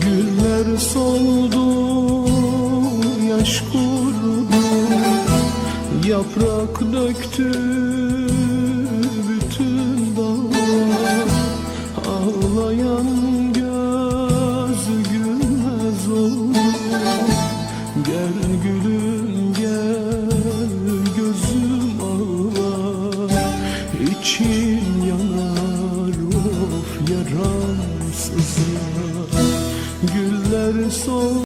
Güller soldu, yaş kurudu Yaprak döktü bütün dağlar. Ağlayan göz gülmez oldu Gel gülüm gel gözüm ağlar. İçim yanar of yaramsızlar Güller sol